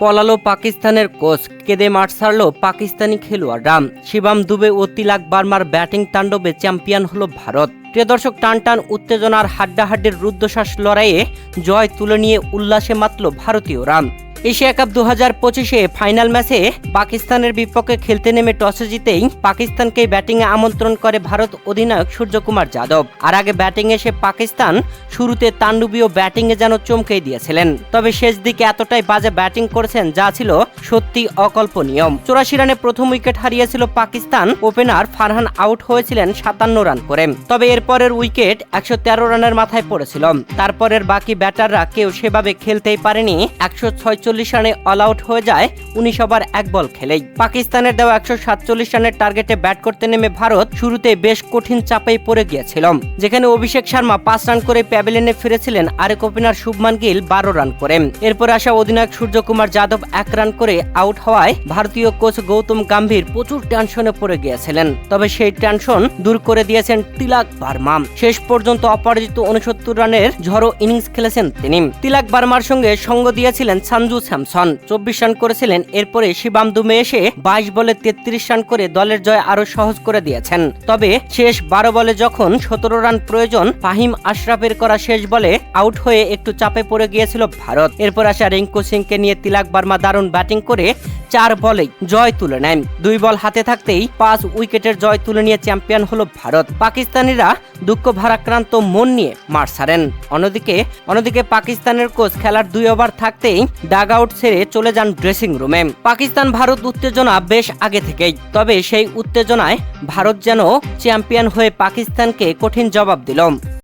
পলালো পাকিস্তানের কোচ, কেঁদে মাঠ ছাড়ল পাকিস্তানি খেলোয়াড়রা শিবাম দুবে ও তিলাক বার্মার ব্যাটিং তাণ্ডবে চ্যাম্পিয়ন হল ভারত। প্রিয় দর্শক, টান টান উত্তেজনার হাড্ডাহাড্ডির রুদ্ধশ্বাস লড়াইয়ে জয় তুলে নিয়ে উল্লাসে মাতল ভারতীয় ভারতীয়রা এশিয়া কাপ দু হাজার পঁচিশে ফাইনাল ম্যাচে পাকিস্তানের বিপক্ষে খেলতে নেমে টসে জিতেই পাকিস্তানকে ব্যাটিংয়ে আমন্ত্রণ করে ভারত অধিনায়ক সূর্যকুমার যাদব। আর আগে ব্যাটিং এসে পাকিস্তান শুরুতে তাণ্ডবীয় ব্যাটিংয়ে যেন চমকে দিয়েছিলেন। তবে শেষ দিকে এতটাই বাজে ব্যাটিং করেছেন যা ছিল সত্যি অকল্পনীয়। চুরাশি রানে প্রথম উইকেট হারিয়েছিল পাকিস্তান। ওপেনার ফারহান আউট হয়েছিলেন সাতান্ন রান করে। তবে এরপরের উইকেট একশো তেরো রানের মাথায় পড়েছিল। তারপরের বাকি ব্যাটাররা কেউ সেভাবে খেলতেই পারেনি। একশো ছয় ছয়চল্লিশ রানে অল আউট হয়ে যায়, উনিশ ওভার এক বল খেলেই। পাকিস্তানের দেওয়া একশো সাতচল্লিশ রানের টার্গেটে ব্যাট করতে নেমে ভারত শুরুতে বেশ কঠিন চাপেই পড়ে গিয়েছিল যেখানে অভিষেক শর্মা পাঁচ রান করে প্যাভিলিয়নে ফিরেছিলেন আরেক ওপেনার শুভমান গিল বারো রান করে। এরপর আসা অধিনায়ক সূর্যকুমার যাদব এক রান করে আউট হওয়ায় ভারতীয় কোচ গৌতম গাম্ভীর প্রচুর টেনশনে পড়ে গিয়েছিলেন, তবে সেই টেনশন দূর করে দিয়েছেন তিলাক বার্মা। শেষ পর্যন্ত অপরাজিত উনসত্তর রানের ঝড়ো ইনিংস খেলেছেন তিনি। তিলাক বার্মার সঙ্গে সঙ্গ দিয়েছিলেন সানজু স্যামসন। চব্বিশ রান করেছিলেন, এরপরে শিবাম দুমে এসে বাইশ বলে তেত্রিশ রান করে দলের জয় আরও সহজ করে দিয়েছেন। তবে শেষ বারো বলে যখন সতেরো রান প্রয়োজন, ফাহিম আশরাফের করা শেষ বলে আউট হয়ে একটু চাপে পড়ে গিয়েছিল ভারত। এরপর আসা রিঙ্কু সিংকে নিয়ে তিলাক বার্মা দারুণ ব্যাটিং করে চার বলেই জয় তুলে নেন। দুই বল হাতে থাকতেই পাঁচ উইকেটের জয় তুলে নিয়ে চ্যাম্পিয়ন হলো ভারত। পাকিস্তানিরা দুঃখ ভারাক্রান্ত মন নিয়ে মার সারেন। অন্যদিকে অন্যদিকে পাকিস্তানের কোচ খেলার দুই ওভার থাকতেই ডাগ আউট ছেড়ে চলে যান ড্রেসিং রুমে। পাকিস্তান ভারত উত্তেজনা বেশ আগে থেকেই। তবে সেই উত্তেজনায় ভারত যেন চ্যাম্পিয়ন হয়ে পাকিস্তানকে কঠিন জবাব দিল।